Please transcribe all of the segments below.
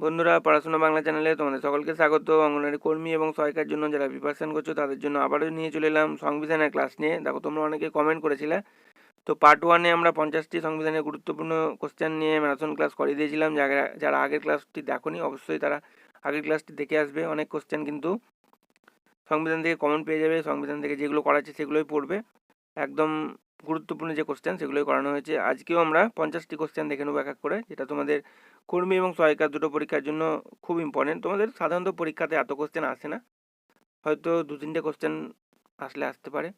বন্ধুরা, পড়াশোনা বাংলা চ্যানেলে তোমাদের সকলকে স্বাগত। অঙ্গনওয়াড়ি কর্মী এবং সহায়িকার জন্য যারা প্রিপারেশন করছ, তাদের জন্য আবারও নিয়ে চলে এলাম সংবিধানের ক্লাস নিয়ে। দেখো, তোমরা অনেকে কমেন্ট করেছিলে। তো পার্ট ওয়ানে আমরা পঞ্চাশটি সংবিধানের গুরুত্বপূর্ণ কোশ্চেন নিয়ে ম্যারাথন ক্লাস করিয়ে দিয়েছিলাম। যারা যারা আগের ক্লাসটি দেখোনি, অবশ্যই তারা আগের ক্লাসটি দেখে আসবে। অনেক কোশ্চেন কিন্তু সংবিধান থেকে কমন পেয়ে যাবে। সংবিধান থেকে যেগুলো করাচ্ছে সেগুলোই পড়বে। একদম গুরুত্বপূর্ণ যে কোশ্চেন সেগুলোই করানো হয়েছে। আজকেও আমরা পঞ্চাশটি কোশ্চেন দেখে নেব এক এক করে, যেটা তোমাদের কর্মী এবং সহায়িকা দুটো পরীক্ষার জন্য খুব ইম্পর্টেন্ট তোমাদের সাধারণত পরীক্ষাতে এত কোশ্চেন আসে না, হয়তো দু তিনটে কোশ্চেন আসলে আসতে পারে।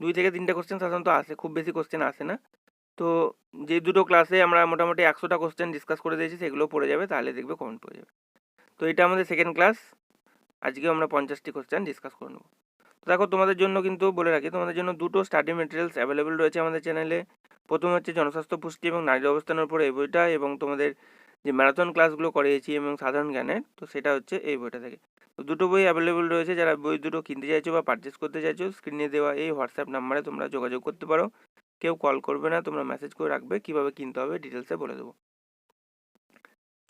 দুই থেকে তিনটে কোশ্চেন সাধারণত আসে, খুব বেশি কোশ্চেন আসে না। তো যে দুটো ক্লাসে আমরা মোটামুটি একশোটা কোশ্চেন ডিসকাস করে দিয়েছি, সেগুলো পড়ে যাবে, তাহলে দেখবে কমেন্ট পড়ে যাবে। তো এটা আমাদের সেকেন্ড ক্লাস আজকেও আমরা পঞ্চাশটি কোশ্চেন ডিসকাস করে নেব। দেখো, তোমাদের জন্য কিন্তু বলে রাখি, তোমাদের জন্য দুটো স্টাডি মেটেরিয়ালস অ্যাভেলেবেল রয়েছে আমাদের চ্যানেলে প্রথম হচ্ছে জনস্বাস্থ্য, পুষ্টি এবং নারীর অবস্থানের উপর এই বইটা এবং তোমাদের যে ম্যারাথন ক্লাসগুলো করিয়েছি এবং সাধারণ জ্ঞানের, তো সেটা হচ্ছে এই বইটা থেকে। তো দুটো বই অ্যাভেলেবেল রয়েছে, যারা বই দুটো কিনতে চাইছো বা পারচেস করতে চাইছো স্ক্রিনে দেওয়া এই হোয়াটসঅ্যাপ নাম্বারে তোমরা যোগাযোগ করতে পারো। কেউ কল করবে না, তোমরা মেসেজ করে রাখবে, কীভাবে কিনতে হবে ডিটেলসে বলে দেবো।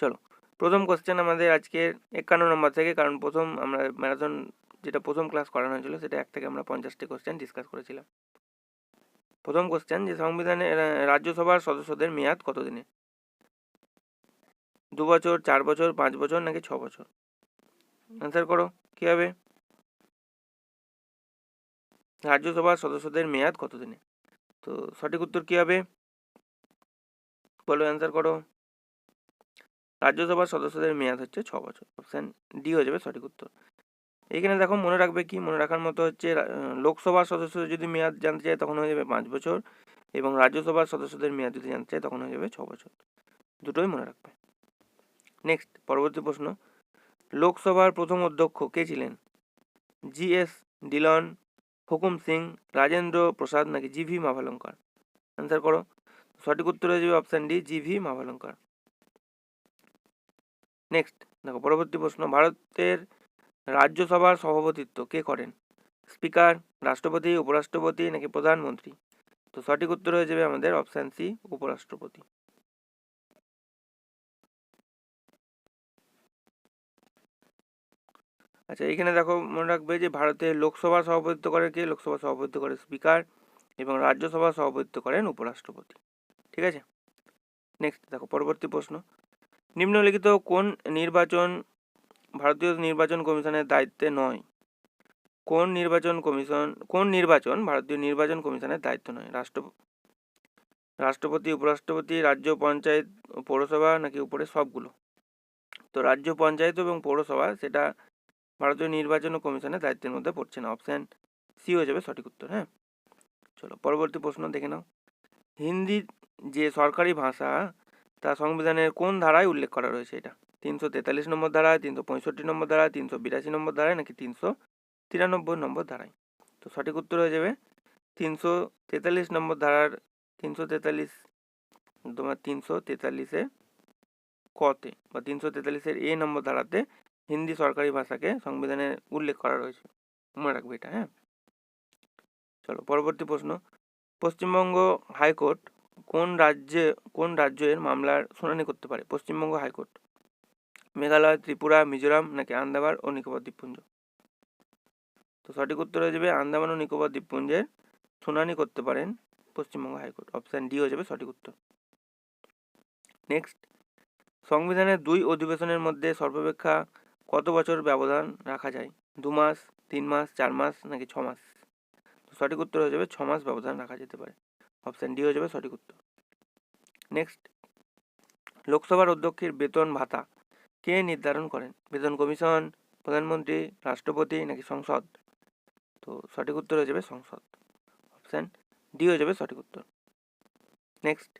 চলো, প্রথম কোশ্চেন আমাদের আজকের একান্ন নম্বর থেকে, কারণ প্রথম আমরা ম্যারাথন যেটা প্রথম ক্লাস করানো হয়েছিল, সেটা এক থেকে আমরা পঞ্চাশটি কোশ্চেন ডিসকাস করেছিলাম। প্রথম কোশ্চেন যে সংবিধানে রাজ্যসভার সদস্যদের মেয়াদ কতদিনে দু বছর, চার বছর, পাঁচ বছর, নাকি ছ বছর? অ্যান্সার করো, কী হবে? রাজ্যসভার সদস্যদের মেয়াদ কতদিনে তো সঠিক উত্তর কী হবে? বলো অ্যান্সার করো। রাজ্যসভার সদস্যদের মেয়াদ হচ্ছে ছ বছর। অপশান ডি হয়ে যাবে সঠিক উত্তর। এখানে দেখো মনে রাখবে কি? মনে রাখার মতো হচ্ছে লোকসভার সদস্যদের যদি মেয়াদ জানতে চায় তখন হয়ে যাবে পাঁচ বছর এবং রাজ্যসভার সদস্যদের মেয়াদ যদি জানতে চায় তখন হয়ে যাবে ছ বছর। দুটোই মনে রাখবে। নেক্সট পরবর্তী প্রশ্ন। লোকসভার প্রথম অধ্যক্ষ কে ছিলেন? জি এস ডিলন, হুকুম সিং, রাজেন্দ্র প্রসাদ নাকি জি ভি মাভালঙ্কর? অ্যান্সার করো। সঠিক উত্তর হয়ে যাবে option D G V Mavalankar. Next দেখো পরবর্তী প্রশ্ন। ভারতের রাজ্যসভার সভাপতিত্ব কে করেন? স্পিকার, রাষ্ট্রপতি, উপরাষ্ট্রপতি নাকি প্রধানমন্ত্রী? তো সঠিক উত্তর হয়ে যাবে আমাদের অপশান সি, উপরাষ্ট্রপতি। আচ্ছা এখানে দেখো মনে রাখবে যে ভারতের লোকসভা সভাপতিত্ব করে কে? লোকসভা সভাপতিত্ব করে স্পিকার এবং রাজ্যসভা সভাপতিত্ব করেন উপরাষ্ট্রপতি। ঠিক আছে? নেক্সট দেখো পরবর্তী প্রশ্ন। নিম্নলিখিত কোন নির্বাচন ভারতীয় নির্বাচন কমিশনের দায়িত্বে নয়। কোন নির্বাচন কমিশন, কোন নির্বাচন ভারতীয় নির্বাচন কমিশনের দায়িত্ব নয়? রাষ্ট্র, রাষ্ট্রপতি, উপরাষ্ট্রপতি, রাজ্য পঞ্চায়েত, পৌরসভা নাকি উপরে সবগুলো? তো রাজ্য পঞ্চায়েত এবং পৌরসভা সেটা ভারতীয় নির্বাচন কমিশনের দায়িত্বের মধ্যে পড়ছে না। অপশান সি হয়ে যাবে সঠিক উত্তর হ্যাঁ? চলো, পরবর্তী প্রশ্ন দেখে নাও। হিন্দি যে সরকারি ভাষা, তা সংবিধানের কোন ধারায় উল্লেখ করা রয়েছে এটা? তিনশো তেতাল্লিশ নম্বর ধারায়, তিনশো পঁয়ষট্টি নম্বর ধারায়, তিনশো বিরাশি নম্বর ধারায় নাকি তিনশো তিরানব্বই নম্বর ধারায়? তো সঠিক উত্তর হয়ে যাবে, তিনশো তেতাল্লিশ নম্বর ধারার তিনশো তেতাল্লিশ, তোমার তিনশো তেতাল্লিশে কতে বা তিনশো তেতাল্লিশের এ নম্বর ধারাতে হিন্দি সরকারি ভাষাকে সংবিধানে উল্লেখ করা রয়েছে। মনে রাখবে এটা হ্যাঁ? চলো, পরবর্তী প্রশ্ন। পশ্চিমবঙ্গ হাইকোর্ট কোন রাজ্যে, কোন রাজ্যের মামলার শুনানি করতে পারে? Paschimbanga high court. Meghalaya, Tripura, Mizoram নাকি আন্দামান ও নিকোবর দ্বীপপুঞ্জ? তো সঠিক উত্তর হয়ে যাবে আন্দামান ও নিকোবর দ্বীপপুঞ্জের শুনানি করতে পারেন পশ্চিমবঙ্গ হাইকোর্ট। অপশান ডি হয়ে যাবে সঠিক উত্তর। নেক্সট সংবিধানের দুই অধিবেশনের মধ্যে সর্বাপেক্ষা কত বছর ব্যবধান রাখা যায়? দু মাস, তিন মাস, চার মাস নাকি ছ মাস? তো সঠিক উত্তর হয়ে যাবে ছ মাস ব্যবধান রাখা যেতে পারে। অপশান ডি হয়ে যাবে সঠিক উত্তর। নেক্সট, লোকসভার অধ্যক্ষের বেতন ভাতা কে নির্ধারণ করেন? বেতন কমিশন, প্রধানমন্ত্রী, রাষ্ট্রপতি নাকি সংসদ? তো সঠিক উত্তর হয়ে যাবে সংসদ। অপশান ডি হয়ে যাবে সঠিক উত্তর। নেক্সট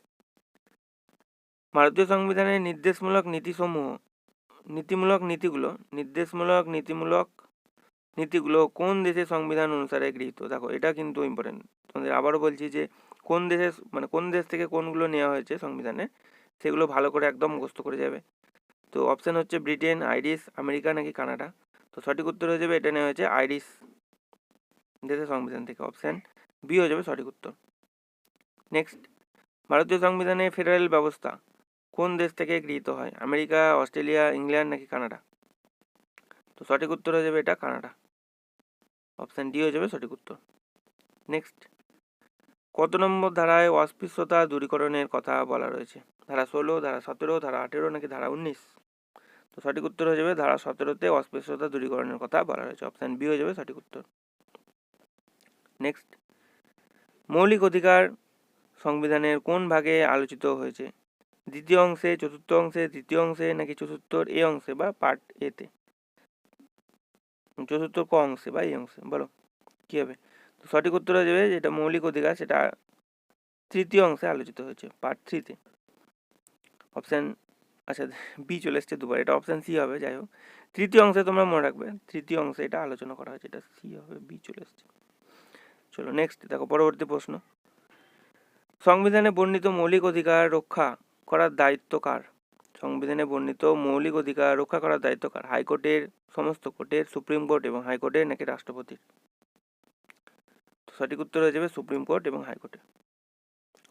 ভারতীয় সংবিধানের নির্দেশমূলক নীতিসমূহ, নীতিমূলক নীতিগুলো, নির্দেশমূলক নীতিমূলক নীতিগুলো কোন দেশের সংবিধান অনুসারে গৃহীত? দেখো, এটা কিন্তু ইম্পর্টেন্ট তোমাদের আবারও বলছি যে কোন দেশের মানে কোন দেশ থেকে কোনগুলো নেওয়া হয়েছে সংবিধানে, সেগুলো ভালো করে একদম মুখস্থ করে যাবে। তো অপশান হচ্ছে ব্রিটেন আইরিশ আমেরিকা নাকি কানাডা তো সঠিক উত্তর হয়ে যাবে, এটা নেওয়া হয়েছে আইরিশ দেশের সংবিধান থেকে অপশান বি হয়ে যাবে সঠিক উত্তর। নেক্সট ভারতীয় সংবিধানে ফেডারেল ব্যবস্থা কোন দেশ থেকে গৃহীত হয়? আমেরিকা, অস্ট্রেলিয়া, ইংল্যান্ড নাকি কানাডা তো সঠিক উত্তর হয়ে যাবে এটা কানাডা অপশান ডি হয়ে যাবে সঠিক উত্তর। নেক্সট কত নম্বর ধারায় অস্পৃশ্যতা দূরীকরণের কথা বলা রয়েছে? ধারা ষোলো, ধারা সতেরো, ধারা আঠেরো নাকি ধারা উনিশ? তো সঠিক উত্তর হয়ে যাবে ধারা সতেরোতে অস্পৃশ্যতা দূরীকরণের কথা বলা রয়েছে। অপশান বি হয়ে যাবে সঠিক উত্তর। নেক্সট মৌলিক অধিকার সংবিধানের কোন ভাগে আলোচিত হয়েছে? দ্বিতীয় অংশে, চতুর্থ অংশে, তৃতীয় অংশে নাকি চতুর্থর এ অংশে বা পার্ট এতে চতুর্থ ক অংশে বা এই অংশে, বলো, কী হবে? সঠিক উত্তর হয়ে যাবে যেটা মৌলিক অধিকার, সেটা তৃতীয় অংশে আলোচিত হয়েছে পার্ট থ্রিতে অপশান আচ্ছা বি চলে এসছে দুবার, এটা অপশান সি হবে, যাই হোক। তৃতীয় অংশে তোমরা মনে রাখবে, তৃতীয় অংশে এটা আলোচনা করা হয়েছে, এটা সি হবে বি চলে এসছে। চলো নেক্সট দেখো, পরবর্তী প্রশ্ন। সংবিধানে বর্ণিত মৌলিক অধিকার রক্ষা করার দায়িত্ব কার? সংবিধানে বর্ণিত মৌলিক অধিকার রক্ষা করার দায়িত্ব কার? হাইকোর্টের, সমস্ত কোর্টের, সুপ্রিম কোর্ট এবং হাইকোর্টের নাকি রাষ্ট্রপতির? সঠিক উত্তর হয়ে যাবে সুপ্রিম কোর্ট এবং হাইকোর্টে।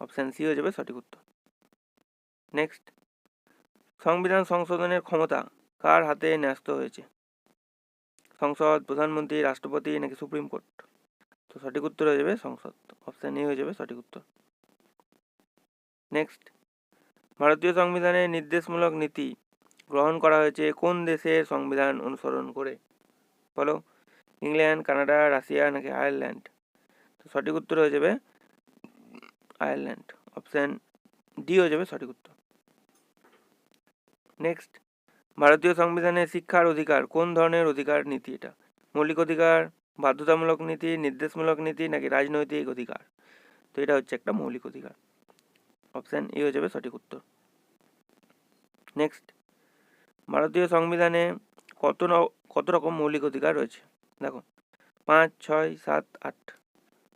অপশান সি হয়ে যাবে সঠিক উত্তর। নেক্সট। সংবিধান সংশোধনের ক্ষমতা কার হাতে ন্যস্ত হয়েছে? সংসদ, প্রধানমন্ত্রী, রাষ্ট্রপতি নাকি সুপ্রিম কোর্ট? তো সঠিক উত্তর হয়ে যাবে সংসদ। অপশান এ হয়ে যাবে সঠিক উত্তর। নেক্সট। ভারতীয় সংবিধানে নির্দেশমূলক নীতি গ্রহণ করা হয়েছে কোন দেশের সংবিধান অনুসরণ করে? বলো। ইংল্যান্ড, কানাডা, রাশিয়া নাকি আয়ারল্যান্ড? সঠিক উত্তর হয়ে যাবে আয়ারল্যান্ড। অপশান ডি হয়ে যাবে সঠিক উত্তর। নেক্সট ভারতীয় সংবিধানে শিক্ষার অধিকার, কোন ধরনের অধিকার নীতি এটা? মৌলিক অধিকার, বাধ্যতামূলক নীতি, নির্দেশমূলক নীতি, নাকি রাজনৈতিক অধিকার? তো এটা হচ্ছে একটা মৌলিক অধিকার। অপশান এ হয়ে যাবে সঠিক উত্তর। নেক্সট ভারতীয় সংবিধানে কত কত রকম মৌলিক অধিকার রয়েছে? দেখো, পাঁচ, ছয়, সাত, আট।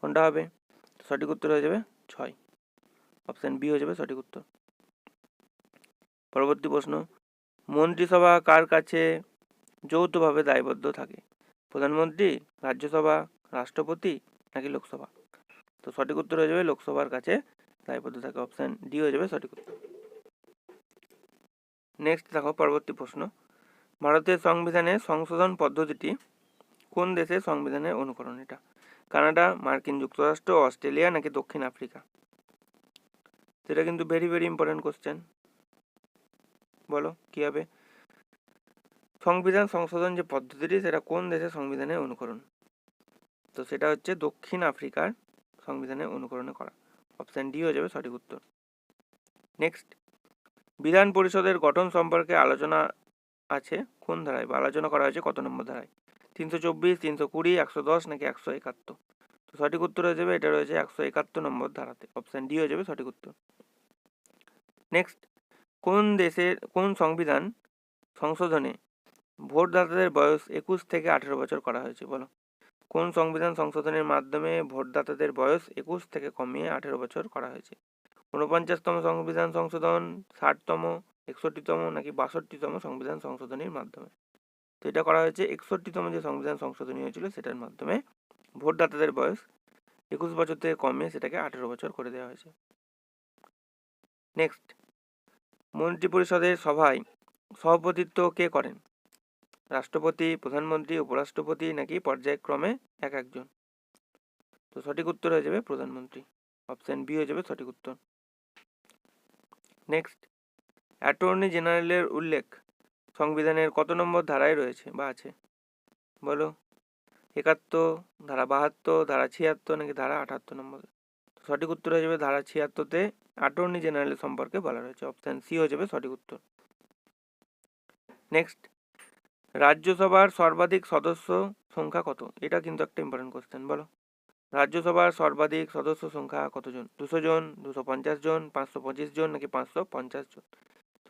কোনটা হবে? সঠিক উত্তর হয়ে যাবে ছয়। অপশান বি হয়ে যাবে সঠিক উত্তর। পরবর্তী প্রশ্ন, মন্ত্রিসভা কার কাছে যৌথভাবে দায়বদ্ধ থাকে? প্রধানমন্ত্রী, রাজ্যসভা, রাষ্ট্রপতি নাকি লোকসভা? তো সঠিক উত্তর হয়ে যাবে লোকসভার কাছে দায়বদ্ধ থাকে। অপশান ডি হয়ে যাবে সঠিক উত্তর। নেক্সট দেখো পরবর্তী প্রশ্ন, ভারতের সংবিধানে সংশোধন পদ্ধতিটি কোন দেশের সংবিধানের অনুকরণ? এটা কানাডা, মার্কিন যুক্তরাষ্ট্র, অস্ট্রেলিয়া নাকি দক্ষিণ আফ্রিকা? সেটা কিন্তু ভেরি ভেরি ইম্পর্টেন্ট কোশ্চেন বলো, কী হবে? সংবিধান সংশোধন যে পদ্ধতিটি, সেটা কোন দেশের সংবিধানের অনুকরণ? তো সেটা হচ্ছে দক্ষিণ আফ্রিকার সংবিধানের অনুকরণে করা। অপশান ডি হয়ে যাবে সঠিক উত্তর। নেক্সট বিধান পরিষদের গঠন সম্পর্কে আলোচনা আছে কোন ধারায় বা আলোচনা করা হয়েছে কত নম্বর ধারায়? তিনশো চব্বিশ, তিনশো কুড়ি, একশো দশ নাকি একশো একাত্তর? তো সঠিক উত্তর হয়ে যাবে, এটা রয়েছে একশো একাত্তর নম্বর ধারাতে। অপশান ডি হয়ে যাবে সঠিক উত্তর। নেক্সট কোন দেশের, কোন সংবিধান সংশোধনে ভোটদাতাদের বয়স একুশ থেকে আঠেরো বছর করা হয়েছে? বলো। কোন সংবিধান সংশোধনের মাধ্যমে ভোটদাতাদের বয়স একুশ থেকে কমিয়ে আঠেরো বছর করা হয়েছে? ঊনপঞ্চাশতম সংবিধান সংশোধন, ষাটতম, একষট্টিতম নাকি বাষট্টিতম সংবিধান সংশোধনীর মাধ্যমে? তো এটা করা হয়েছে একষট্টিতম যে সংবিধান সংশোধনী হয়েছিল, সেটার মাধ্যমে ভোটদাতাদের বয়স একুশ বছর থেকে কমিয়ে সেটাকে আঠেরো বছর করে দেওয়া হয়েছে। নেক্সট মন্ত্রিপরিষদের সভায় সভাপতিত্ব কে করেন? রাষ্ট্রপতি, প্রধানমন্ত্রী, উপরাষ্ট্রপতি নাকি পর্যায়ক্রমে এক একজন? তো সঠিক উত্তর হয়ে যাবে প্রধানমন্ত্রী। অপশান বি হয়ে যাবে সঠিক উত্তর। নেক্সট অ্যাটর্নি জেনারেলের উল্লেখ। সংবিধানের কত নম্বর ধারায় রয়েছে বা আছে? বলো। একাত্তর, ধারা বাহাত্তর, ধারা ছিয়াত্তর নাকি ধারা আটাত্তর নম্বর? সঠিক উত্তর হয়ে যাবে ধারা ছিয়াত্তরতে অ্যাটর্নি জেনারেল সম্পর্কে বলা রয়েছে। অপশান সি হয়ে যাবে সঠিক উত্তর। নেক্সট। রাজ্যসভার সর্বাধিক সদস্য সংখ্যা কত? এটা কিন্তু একটা ইম্পর্টেন্ট কোশ্চেন বলো। রাজ্যসভার সর্বাধিক সদস্য সংখ্যা কতজন? দুশো জন, দুশো পঞ্চাশ জন, পাঁচশো পঁচিশ জন নাকি পাঁচশো পঞ্চাশ জন?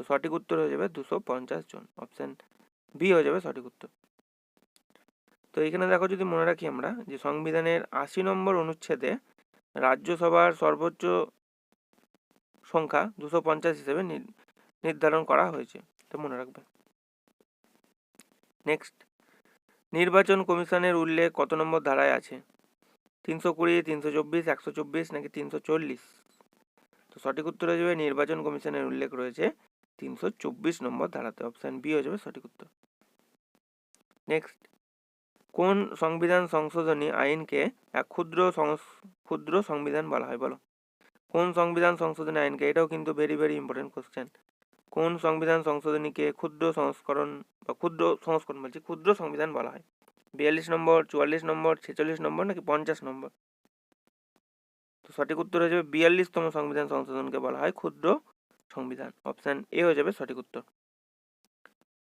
তো সঠিক উত্তর হয়ে যাবে দুশো পঞ্চাশ জন। অপশান বি হয়ে যাবে সঠিক উত্তর। তো এখানে দেখো যদি মনে রাখি আমরা যে সংবিধানের আশি নম্বর অনুচ্ছেদে রাজ্যসভার সর্বোচ্চ সংখ্যা দুশো পঞ্চাশ হিসেবে নির- নির্ধারণ করা হয়েছে। তো মনে রাখবে। নেক্সট নির্বাচন কমিশনের উল্লেখ কত নম্বর ধারায় আছে? তিনশো কুড়ি, তিনশো চব্বিশ, একশো চব্বিশ নাকি তিনশো চল্লিশ? তো সঠিক উত্তর হয়ে যাবে নির্বাচন কমিশনের উল্লেখ রয়েছে তিনশো চব্বিশ নম্বর ধারাতে অপশান বি হয়ে যাবে সঠিক উত্তর। নেক্সট কোন সংবিধান সংশোধনী আইনকে এক ক্ষুদ্র ক্ষুদ্র সংবিধান বলা হয়? বলো। কোন সংবিধান সংশোধনী আইনকে, এটাও কিন্তু ভেরি ভেরি ইম্পর্টেন্ট কোশ্চেন কোন সংবিধান সংশোধনীকে ক্ষুদ্র সংস্করণ বা ক্ষুদ্র সংস্করণ বলছি, ক্ষুদ্র সংবিধান বলা হয়? বিয়াল্লিশ নম্বর, চুয়াল্লিশ নম্বর, ছেচল্লিশ নম্বর নাকি পঞ্চাশ নম্বর? তো সঠিক উত্তর হয়ে যাবে বিয়াল্লিশতম সংবিধান সংশোধনকে বলা হয় ক্ষুদ্র সংবিধান। অপশান এ হয়ে যাবে সঠিক উত্তর।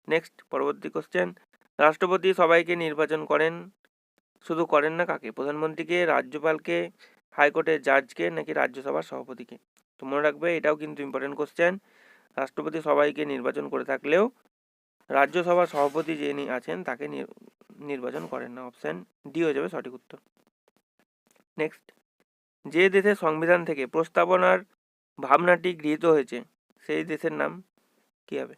নেক্সট পরবর্তী কোশ্চেন রাষ্ট্রপতি সবাইকে নির্বাচন করেন। শুধু করেন না কাকে? প্রধানমন্ত্রীকে, রাজ্যপালকে, হাইকোর্টের জাজকে নাকি রাজ্যসভার সভাপতিকে? তো মনে রাখবে, এটাও কিন্তু ইম্পর্টেন্ট কোশ্চেন রাষ্ট্রপতি সবাইকে নির্বাচন করে থাকলেও রাজ্যসভার সভাপতি যিনি আছেন, তাকে নির- নির্বাচন করেন না। অপশান ডি হয়ে যাবে সঠিক উত্তর। নেক্সট যে দেশের সংবিধান থেকে প্রস্তাবনার ভাবনাটি গৃহীত হয়েছে সেই দেশের নাম কী হবে?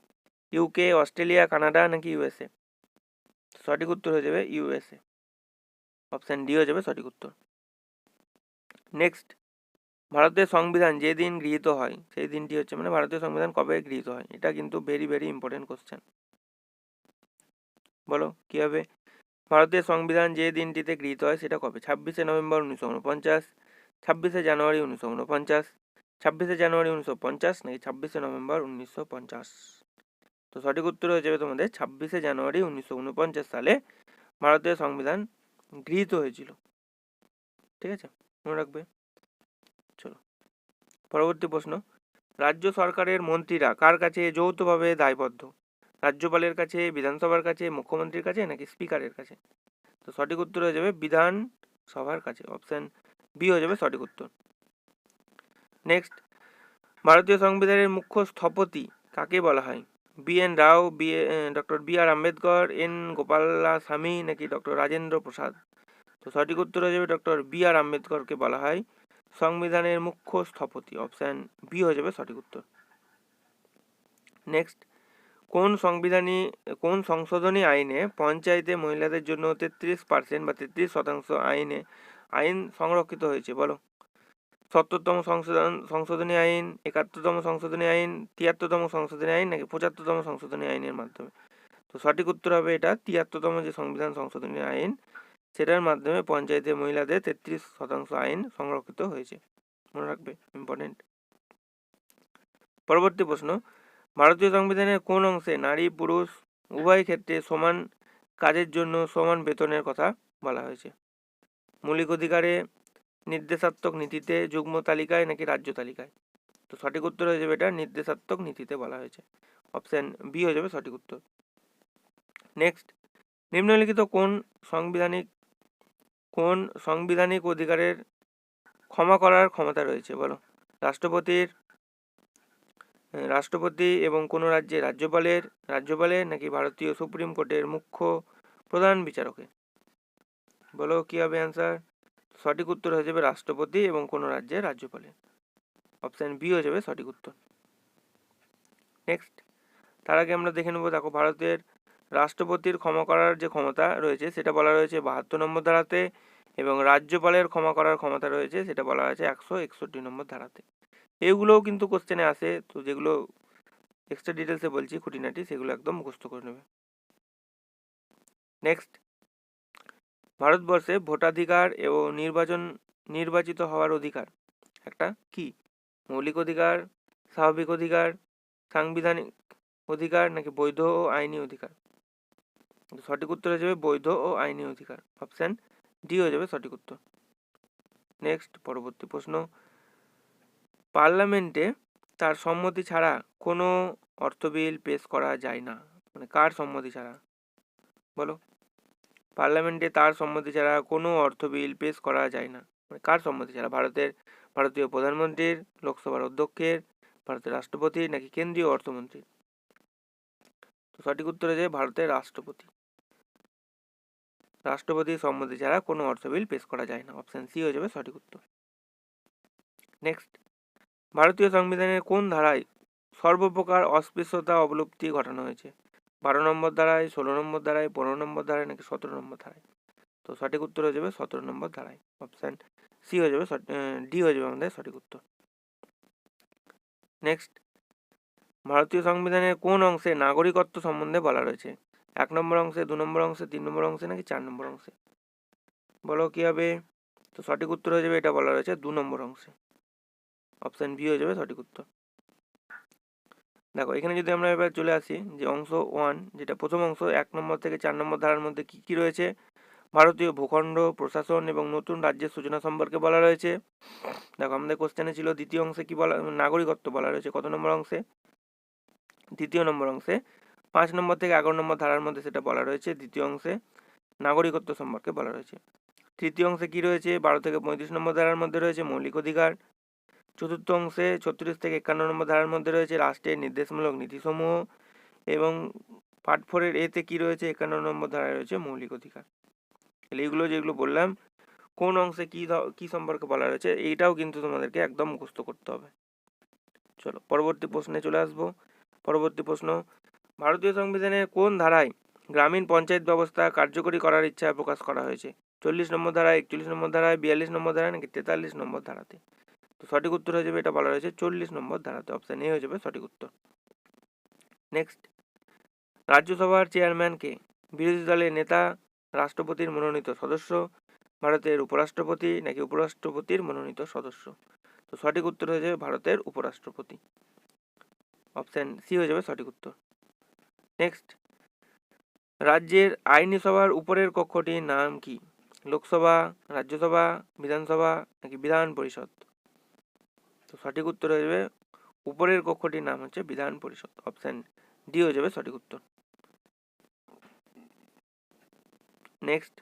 ইউকে অস্ট্রেলিয়া কানাডা নাকি ইউএসএ সঠিক উত্তর হয়ে যাবে ইউএসএ অপশান ডি হয়ে যাবে সঠিক উত্তর। নেক্সট ভারতের সংবিধান যেদিন গৃহীত হয়, সেই দিনটি হচ্ছে মানে ভারতীয় সংবিধান কবে গৃহীত হয়? এটা কিন্তু ভেরি ভেরি ইম্পর্টেন্ট কোশ্চেন বলো, কী হবে? ভারতের সংবিধান যে দিনটিতে গৃহীত হয়, সেটা কবে? ছাব্বিশে নভেম্বর উনিশশো উনপঞ্চাশ, ছাব্বিশে জানুয়ারি উনিশশো উনপঞ্চাশ ছাব্বিশে জানুয়ারি উনিশশো পঞ্চাশ নাকি ছাব্বিশে নভেম্বর উনিশশো পঞ্চাশ? তো সঠিক উত্তর হয়ে যাবে তোমাদের, ছাব্বিশে জানুয়ারি উনিশশো উনপঞ্চাশ সালে ভারতের সংবিধান গৃহীত হয়েছিল। ঠিক আছে? মনে রাখবে? চলো। পরবর্তী প্রশ্ন। রাজ্য সরকারের মন্ত্রীরা কার কাছে যৌথভাবে দায়বদ্ধ? রাজ্যপালের কাছে, বিধানসভার কাছে, মুখ্যমন্ত্রীর কাছে নাকি স্পিকারের কাছে? তো সঠিক উত্তর হয়ে যাবে বিধানসভার কাছে। অপশান বি হয়ে যাবে সঠিক উত্তর। নেক্সট ভারতীয় সংবিধানের মুখ্য স্থপতি কাকে বলা হয়? B N Rao B doctor B R Ambedkar N Gopala Swami নাকি ডক্টর রাজেন্দ্র প্রসাদ তো সঠিক উত্তর হয়ে যাবে ডক্টর বি আর আম্বেদকরকে বলা হয় সংবিধানের মুখ্য স্থপতি। অপশান বি হয়ে যাবে সঠিক উত্তর। নেক্সট কোন সংবিধানী, কোন সংশোধনী আইনে পঞ্চায়েতে মহিলাদের জন্য তেত্রিশ পার্সেন্ট বা তেত্রিশ শতাংশ আইনে আইন সংরক্ষিত হয়েছে? বলো। সত্তরতম সংশোধন, সংশোধনী আইন, একাত্তরতম সংশোধনী আইন, তিয়াত্তরতম সংশোধনী আইন নাকি পঁচাত্তরতম সংশোধনী আইনের মাধ্যমে। তো সঠিক উত্তর হবে এটা, তিয়াত্তরতম যে সংবিধান সংশোধনী আইন, সেটার মাধ্যমে পঞ্চায়েতে মহিলাদের তেত্রিশ শতাংশ আইন সংরক্ষিত হয়েছে। মনে রাখবে ইম্পর্টেন্ট পরবর্তী প্রশ্ন, ভারতীয় সংবিধানের কোন অংশে নারী, পুরুষ, উভয় ক্ষেত্রে সমান কাজের জন্য সমান বেতনের কথা বলা হয়েছে? মৌলিক অধিকারে নির্দেশাত্মক নীতিতে যুগ্ম তালিকায় নাকি রাজ্য তালিকায়? তো সঠিক উত্তর হয়ে যাবে এটা নির্দেশাত্মক নীতিতে বলা হয়েছে। অপশান বি হয়ে যাবে সঠিক উত্তর। নেক্সট, নিম্নলিখিত কোন সাংবিধানিক কোন সাংবিধানিক অধিকারের ক্ষমা করার ক্ষমতা রয়েছে? বলো। রাষ্ট্রপতির, রাষ্ট্রপতি এবং কোনো রাজ্যে রাজ্যপালের রাজ্যপালের নাকি ভারতীয় সুপ্রিম কোর্টের মুখ্য প্রধান বিচারকের? বলো, কী হবে অ্যান্সার সঠিক উত্তর হয়ে যাবে রাষ্ট্রপতি এবং কোনো রাজ্যের রাজ্যপালের অপশান বি হয়ে যাবে সঠিক উত্তর। নেক্সট তার আগে আমরা দেখে নেব, দেখো ভারতের রাষ্ট্রপতির ক্ষমা করার যে ক্ষমতা রয়েছে, সেটা বলা রয়েছে বাহাত্তর নম্বর ধারাতে এবং রাজ্যপালের ক্ষমা করার ক্ষমতা রয়েছে, সেটা বলা হয়েছে একশো একষট্টি নম্বর ধারাতে। এগুলোও কিন্তু কোশ্চেনে আসে, তো যেগুলো এক্সট্রা ডিটেলসে বলছি, খুঁটিনাটি, সেগুলো একদম মুখস্থ করে নেবে। নেক্সট ভারতবর্ষে ভোটাধিকার এবং নির্বাচন, নির্বাচিত হওয়ার অধিকার। একটা কি? মৌলিক অধিকার, স্বাভাবিক অধিকার, সাংবিধানিক অধিকার নাকি বৈধ ও আইনি অধিকার? সঠিক উত্তর হয়ে যাবে বৈধ ও আইনি অধিকার। অপশান ডি হয়ে যাবে সঠিক উত্তর। নেক্সট, পরবর্তী প্রশ্ন। পার্লামেন্টে তার সম্মতি ছাড়া কোনো অর্থ বিল পেশ করা যায় না। মানে কার সম্মতি ছাড়া? বলো। পার্লামেন্টে তার সম্মতি ছাড়া কোনো অর্থ বিল পেশ করা যায় না। মানে কার সম্মতি ছাড়া? ভারতের, ভারতীয় প্রধানমন্ত্রীর, লোকসভার অধ্যক্ষের, ভারতের রাষ্ট্রপতি নাকি কেন্দ্রীয় অর্থমন্ত্রী? তো সঠিক উত্তর যাবে ভারতের রাষ্ট্রপতি। রাষ্ট্রপতির সম্মতি ছাড়া কোনো অর্থ বিল পেশ করা যায় না। অপশান সি হয়ে যাবে সঠিক উত্তর। নেক্সট ভারতীয় সংবিধানের কোন ধারায় সর্বপ্রকার অস্পৃশ্যতা অবলুপ্তি ঘটানো হয়েছে? বারো নম্বর ধারায় ষোলো নম্বর ধারায় পনেরো নম্বর ধারায় নাকি সতেরো নম্বর ধারায় তো সঠিক উত্তর হয়ে যাবে সতেরো নম্বর ধারায় অপশান সি হয়ে যাবে ডি হয়ে যাবে আমাদের সঠিক উত্তর। নেক্সট ভারতীয় সংবিধানের কোন অংশে নাগরিকত্ব সম্বন্ধে বলা রয়েছে? এক নম্বর অংশে, দু নম্বর অংশে, তিন নম্বর অংশে নাকি চার নম্বর অংশে? বলো কি হবে? তো সঠিক উত্তর হয়ে যাবে এটা বলা রয়েছে দু নম্বর অংশে। অপশান বি হয়ে যাবে সঠিক উত্তর। দেখো, এখানে যদি আমরা এবার চলে আসি, যে অংশ ওয়ান যেটা প্রথম অংশ, এক নম্বর থেকে চার নম্বর ধারার মধ্যে কি কি রয়েছে? ভারতীয় ভূখণ্ড, প্রশাসন এবং নতুন রাজ্যের সূচনা সম্পর্কে বলা রয়েছে। দেখো, আমাদের কোশ্চেনে ছিল দ্বিতীয় অংশে কি বলা, নাগরিকত্ব বলা রয়েছে, কত নম্বর অংশে? দ্বিতীয় নম্বর অংশে। পাঁচ নম্বর থেকে এগারো নম্বর ধারার মধ্যে সেটা বলা রয়েছে, দ্বিতীয় অংশে নাগরিকত্ব সম্পর্কে বলা রয়েছে। তৃতীয় অংশে কি রয়েছে? বারো থেকে পঁয়ত্রিশ নম্বর ধারার মধ্যে রয়েছে মৌলিক অধিকার। চতুর্থ অংশে ছত্রিশ থেকে একান্ন নম্বর ধারার মধ্যে রয়েছে রাষ্ট্রের নির্দেশমূলক নীতিসমূহ এবং পার্ট ফোরের এতে কি রয়েছে? একান্ন নম্বর ধারায় রয়েছে মৌলিক অধিকার। তাহলে এইগুলো যেগুলো বললাম, কোন অংশে কি কি সম্পর্কে বলা রয়েছে, এইটাও কিন্তু তোমাদেরকে একদম মুখস্থ করতে হবে। চলো, পরবর্তী প্রশ্নে চলে আসব। পরবর্তী প্রশ্ন, ভারতীয় সংবিধানের কোন ধারায় গ্রামীণ পঞ্চায়েত ব্যবস্থা কার্যকরী করার ইচ্ছা প্রকাশ করা হয়েছে? চল্লিশ নম্বর ধারায়, একচল্লিশ নম্বর ধারায়, বিয়াল্লিশ নম্বর ধারায় নাকি তেতাল্লিশ নম্বর ধারাতে? তো সঠিক উত্তর হয়ে যাবে, এটা বলা রয়েছে চল্লিশ নম্বর ধারাতে অপশান এ হয়ে যাবে সঠিক উত্তর। নেক্সট রাজ্যসভার চেয়ারম্যানকে বিরোধী দলের নেতা, রাষ্ট্রপতির মনোনীত সদস্য, ভারতের উপরাষ্ট্রপতি নাকি উপরাষ্ট্রপতির মনোনীত সদস্য? তো সঠিক উত্তর হয়ে যাবে ভারতের উপরাষ্ট্রপতি। অপশান সি হয়ে যাবে সঠিক উত্তর। নেক্সট রাজ্যের আইনি সভার উপরের কক্ষটির নাম কি? লোকসভা, রাজ্যসভা, বিধানসভা নাকি বিধান পরিষদ? তো সঠিক উত্তর হয়ে যাবে, উপরের কক্ষটির নাম হচ্ছে বিধান পরিষদ অপশান ডি হয়ে যাবে সঠিক উত্তর। নেক্সট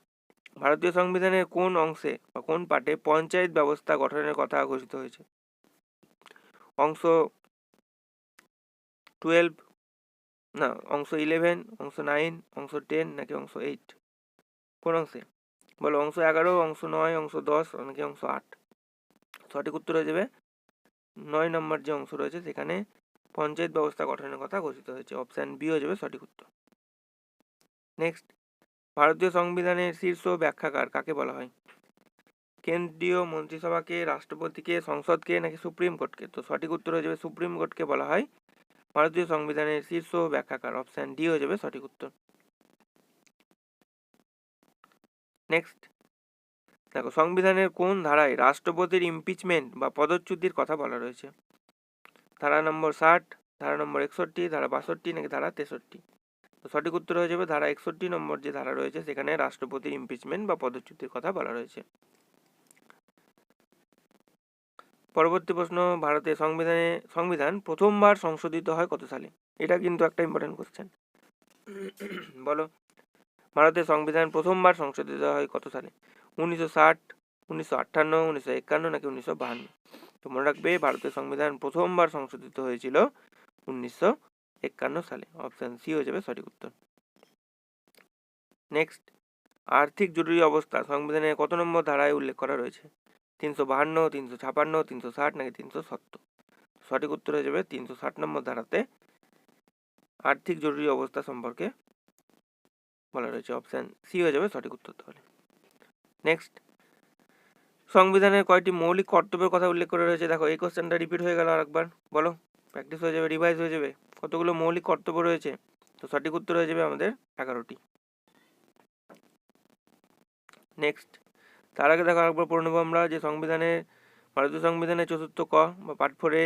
ভারতীয় সংবিধানের কোন অংশে বা কোন পার্টে পঞ্চায়েত ব্যবস্থা গঠনের কথা ঘোষিত হয়েছে? অংশ টুয়েলভ না, অংশ ইলেভেন অংশ নাইন অংশ টেন নাকি অংশ এইট কোন অংশে? বলো, অংশ এগারো, অংশ নয়, অংশ দশ নাকি অংশ আট? সঠিক উত্তর হয়ে যাবে নয় নম্বর যে অংশ রয়েছে, সেখানে পঞ্চায়েত ব্যবস্থা গঠনের কথা ঘোষিত হয়েছে। অপশান বি হয়ে যাবে সঠিক উত্তর। নেক্সট ভারতীয় সংবিধানের শীর্ষ ব্যাখ্যাকার কাকে বলা হয়? কেন্দ্রীয় মন্ত্রিসভাকে, রাষ্ট্রপতিকে, সংসদকে নাকি সুপ্রিম কোর্টকে? তো সঠিক উত্তর হয়ে যাবে সুপ্রিম কোর্টকে বলা হয় ভারতীয় সংবিধানের শীর্ষ ব্যাখ্যাকার। অপশান ডি হয়ে যাবে সঠিক উত্তর। নেক্সট দেখো, সংবিধানের কোন ধারায় রাষ্ট্রপতির ইমপিচমেন্ট বা পদচ্যুতির কথা বলা রয়েছে? ধারা নম্বর ষাট, ধারা নম্বর একষট্টি, ধারা বাষট্টি নাকি ধারা তেষট্টি? তো সঠিক উত্তর হয়ে যাবে ধারা একষট্টি নম্বর যে ধারা রয়েছে, সেখানে রাষ্ট্রপতির ইমপিচমেন্ট বা পদচ্যুতির কথা বলা রয়েছে। পরবর্তী প্রশ্ন, ভারতের সংবিধানে, সংবিধান প্রথমবার সংশোধিত হয় কত সালে? এটা কিন্তু একটা ইম্পর্টেন্ট কোশ্চেন বলো। ভারতের সংবিধান প্রথমবার সংশোধিত হয় কত সালে? উনিশশো ষাট, উনিশশো আটান্ন, উনিশশো একান্ন নাকি উনিশশো বাহান্ন? তো মনে রাখবে ভারতের সংবিধান প্রথমবার সংশোধিত হয়েছিল উনিশশো একান্ন সালে। অপশান সি হয়ে যাবে সঠিক উত্তর। নেক্সট আর্থিক জরুরি অবস্থা। সংবিধানের কত নম্বর ধারায় উল্লেখ করা রয়েছে? তিনশো বাহান্ন, তিনশো ছাপান্ন, তিনশো ষাট নাকি তিনশো সত্তর? সঠিক উত্তর হয়ে যাবে তিনশো ষাট নম্বর ধারাতে আর্থিক জরুরি অবস্থা সম্পর্কে বলা রয়েছে অপশান সি হয়ে যাবে সঠিক উত্তর তাহলে। নেক্সট সংবিধানের কয়টি মৌলিক কর্তব্যের কথা উল্লেখ করে রয়েছে? দেখো, এই কোশ্চেনটা রিপিট হয়ে গেল আরেকবার। বলো প্র্যাকটিস হয়ে যাবে রিভাইজ হয়ে যাবে? কতগুলো মৌলিক কর্তব্য রয়েছে? তো সঠিক উত্তর হয়ে যাবে আমাদের এগারোটি। নেক্সট তার আগে দেখো আরেকবার পড়ে নেব আমরা যে সংবিধানের ভারতীয় সংবিধানের চতুর্থ ক বা পার্ট ফোরে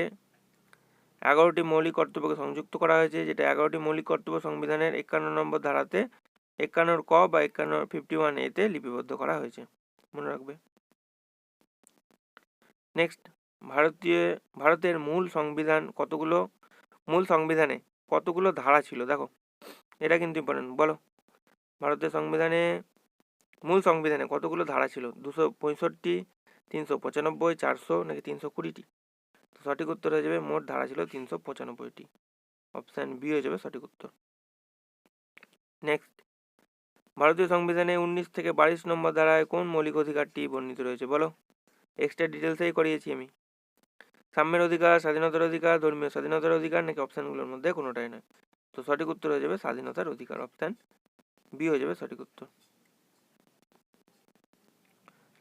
এগারোটি মৌলিক কর্তব্যকে সংযুক্ত করা হয়েছে, যেটা এগারোটি মৌলিক কর্তব্য সংবিধানের একান্ন নম্বর ধারাতে একান্নর ক বা একান্ন ফিফটি ওয়ান এতে লিপিবদ্ধ করা হয়েছে। মনে রাখবে। নেক্সট ভারতীয়, ভারতের মূল সংবিধান কতগুলো? মূল সংবিধানে কতগুলো ধারা ছিল? দেখো, এটা কিন্তু ইম্পর্টেন্ট বলো, ভারতের সংবিধানে, মূল সংবিধানে কতগুলো ধারা ছিল? দুশো পঁয়ষট্টি, তিনশো পঁচানব্বই, চারশো নাকি তিনশো কুড়িটি? তো সঠিক উত্তর হয়ে যাবে মোট ধারা ছিল তিনশো পঁচানব্বইটি। অপশান বি হয়ে যাবে সঠিক উত্তর। নেক্সট ভারতীয় সংবিধানে উনিশ থেকে বাইশ নম্বর ধারায় কোন মৌলিক অধিকারটি বর্ণিত রয়েছে? বলো। এক্সট্রা ডিটেলসেই করিয়েছি আমি। সাম্যের অধিকার, স্বাধীনতার অধিকার, ধর্মীয় স্বাধীনতার অধিকার নাকি অপশানগুলোর মধ্যে কোনোটাই নয়? তো সঠিক উত্তর হয়ে যাবে স্বাধীনতার অধিকার অপশান বি হয়ে যাবে সঠিক উত্তর।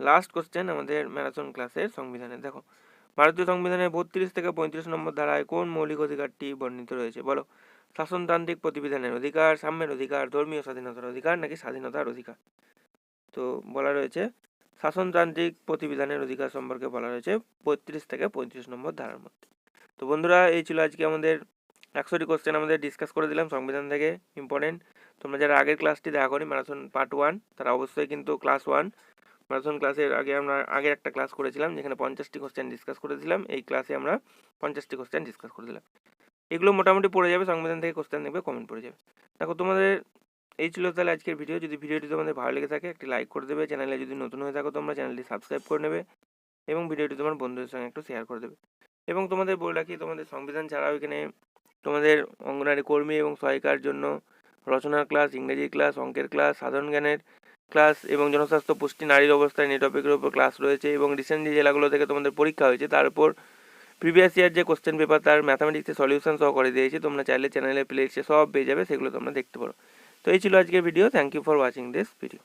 লাস্ট কোশ্চেন আমাদের ম্যারাথন ক্লাসের সংবিধানে। দেখো, ভারতীয় সংবিধানের বত্রিশ থেকে পঁয়ত্রিশ নম্বর ধারায় কোন মৌলিক অধিকারটি বর্ণিত রয়েছে? বলো। শাসনতান্ত্রিক প্রতিবিধানের অধিকার, সাম্যের অধিকার, ধর্মীয় স্বাধীনতার অধিকার নাকি স্বাধীনতার অধিকার? তো বলা রয়েছে, শাসনতান্ত্রিক প্রতিবিধানের অধিকার সম্পর্কে বলা রয়েছে বত্রিশ থেকে পঁয়ত্রিশ নম্বর ধারার মধ্যে। তো বন্ধুরা, এই ছিল আজকে আমাদের একশোটি কোশ্চেন আমাদের ডিসকাস করে দিলাম সংবিধান থেকে ইম্পর্টেন্ট তোমরা যারা আগের ক্লাসটি দেখা করি ম্যারাথন পার্ট ওয়ান তারা অবশ্যই কিন্তু ক্লাস ওয়ান ম্যারাথন ক্লাসের আগে আমরা আগে একটা ক্লাস করেছিলাম, যেখানে পঞ্চাশটি কোশ্চেন ডিসকাস করেছিলাম এই ক্লাসে আমরা পঞ্চাশটি কোশ্চেন ডিসকাস করে দিলাম। এগুলো মোটামুটি পড়ে যাবে, সংবিধান থেকে কোশ্চেন দেখবে কমেন্ট পড়ে যাবে। দেখো, তোমাদের এই ছিল তাহলে আজকের ভিডিও যদি ভিডিওটি তোমাদের ভালো লেগে থাকে, একটি লাইক করে দেবে। চ্যানেলে যদি নতুন হয়ে থাকো তোমরা চ্যানেলটি সাবস্ক্রাইব করে নেবে এবং ভিডিওটি তোমার বন্ধুদের সঙ্গে একটু শেয়ার করে দেবে। এবং তোমাদের বলে রাখি, তোমাদের সংবিধান ছাড়াও এখানে তোমাদের অঙ্গনারী কর্মী এবং সহায়িকার জন্য রচনার ক্লাস ইংরেজি ক্লাস অঙ্কের ক্লাস সাধারণ জ্ঞানের ক্লাস এবং জনস্বাস্থ্য পুষ্টি, নারীর অবস্থায় টপিকের উপর ক্লাস রয়েছে এবং রিসেন্ট যে জেলাগুলো থেকে তোমাদের পরীক্ষা হয়েছে, তার উপর প্রিভিয়াস ইয়ার যে কোশ্চেন পেপার তার ম্যাথামেটিক্সের সলিউশন সহ করে দিয়েছি, তোমরা চাইলে চ্যানেলে প্লে সব পেয়ে যাবে, সেগুলো তোমরা দেখতে পারো। তো এই ছিল আজকের video thank you for watching this video